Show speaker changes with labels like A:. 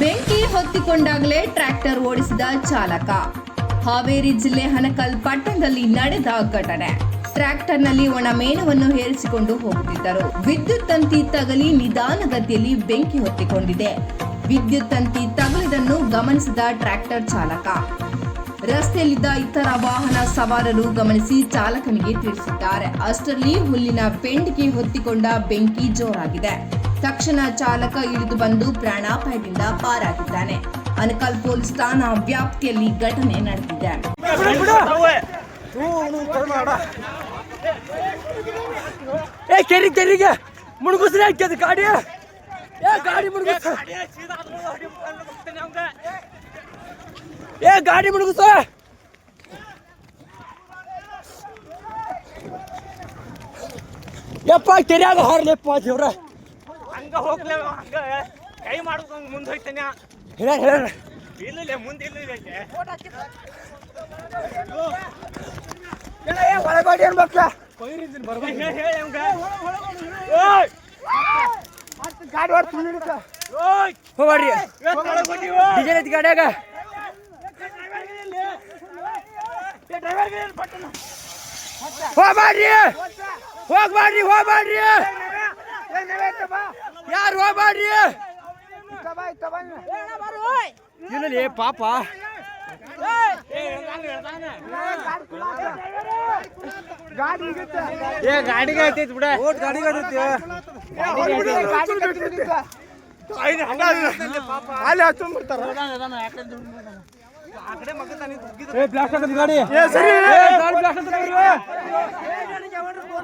A: ಬೆಂಕಿ ಹೊತ್ತಿಕೊಂಡಾಗಲೇ ಟ್ರ್ಯಾಕ್ಟರ್ ಓಡಿಸಿದ ಚಾಲಕ. ಹಾವೇರಿ ಜಿಲ್ಲೆ ಹನಕಲ್ ಪಟ್ಟಣದಲ್ಲಿ ನಡೆದ ಘಟನೆ. ಟ್ರ್ಯಾಕ್ಟರ್ನಲ್ಲಿ ಒಣ ಮೇಣವನ್ನು ಹೇರಿಸಿಕೊಂಡು ಹೋಗುತ್ತಿದ್ದರು. ವಿದ್ಯುತ್ ತಂತಿ ತಗಲಿ ನಿಧಾನಗತಿಯಲ್ಲಿ ಬೆಂಕಿ ಹೊತ್ತಿಕೊಂಡಿದೆ. ವಿದ್ಯುತ್ ತಂತಿ ತಗಲಿದನ್ನು ಗಮನಿಸಿದ ಟ್ರ್ಯಾಕ್ಟರ್ ಚಾಲಕ. ರಸ್ತೆಯಲ್ಲಿದ್ದ ಇತರ ವಾಹನ ಸವಾರರು ಗಮನಿಸಿ ಚಾಲಕನಿಗೆ ತಿಳಿಸಿದ್ದಾರೆ. ಅಷ್ಟರಲ್ಲಿ ಹುಲ್ಲಿನ ಪೆಂಡಿಗೆ ಹೊತ್ತಿಕೊಂಡ ಬೆಂಕಿ ಜೋರಾಗಿದೆ. ತಕ್ಷಣ ಚಾಲಕ ಇಳಿದು ಬಂದು ಪ್ರಾಣಾಪಾಯದಿಂದ ಪಾರಾಗಿದ್ದಾನೆ. ಅನಕಲ್ ಪೊಲೀಸ್ ಠಾಣಾ ವ್ಯಾಪ್ತಿಯಲ್ಲಿ ಘಟನೆ ನಡೆದಿದೆ.
B: ಏ, ಕೆರಿ, ಕೆರಿಗೆ! ಮುಳುಗಿಸ್ರಿ ಹಾಕ್ಯದ ಗಾಡಿ. ಏ, ಗಾಡಿ ಮುಳುಗಿಸ ಏ, ಗಾಡಿ ಮುಳುಗಿಸ ಯಪ್ಪ, ಕೆರಿಯಾಗ ಹೊರಲಿಪ್ಪ
C: ಹಂಗ ಹೋಗ್ಲೇ ಹಂಗ ಕೈ ಮಾಡೋದು ಮುಂದೆ ಹೋಯ್ತಾನೆ?
B: ಇಲ್ಲ ಇಲ್ಲ
C: ಇಲ್ಲ ಮುಂದೆ ಇಲ್ಲ.
B: ಒಳಗಾಡಿ ಅನ್ಬೇಕ ಗಾಡಿ ಹೊಡ್ತು ಹೋಗ್ರಿ ಡೀಸೆಲ್ ಐತಿ ಗಾಡ್ಯಾಗ ಹೋಗ್ಬಾಡ್ರಿ. ಹೋಗ್ಬಾಡ್ರಿ ಹೋಗ್ಬಾಡ್ರಿ. ಯಾರು ಹೋಗ್ಬಾಡ್ರಿ ಇಲ್ಲಿ ಪಾಪ.
C: ಏ ಗಾಡಿಗೆ ಐತೈತಿ ಬಿಡ.
B: ಓಟ್ ಗಾಡಿಗೆ ಅಲ್ಲಿ ಹಚ್ಕೊಂಡ್ಬಿಡ್ತಾರ ಏ ಬ್ಲಾಸ್ಟ್ ಗಾಡಿ. ಏ ಸರಿ ಗಾಡಿ ಬ್ಲಾಸ್ಟ್ ಆಗದ ಯಾರು ಹೋಗ್ಬೇಡ್ರಿ ಯಾ ಡ್ರೈವರ್ ಅದ ಹೇಳ್ತಾನೆ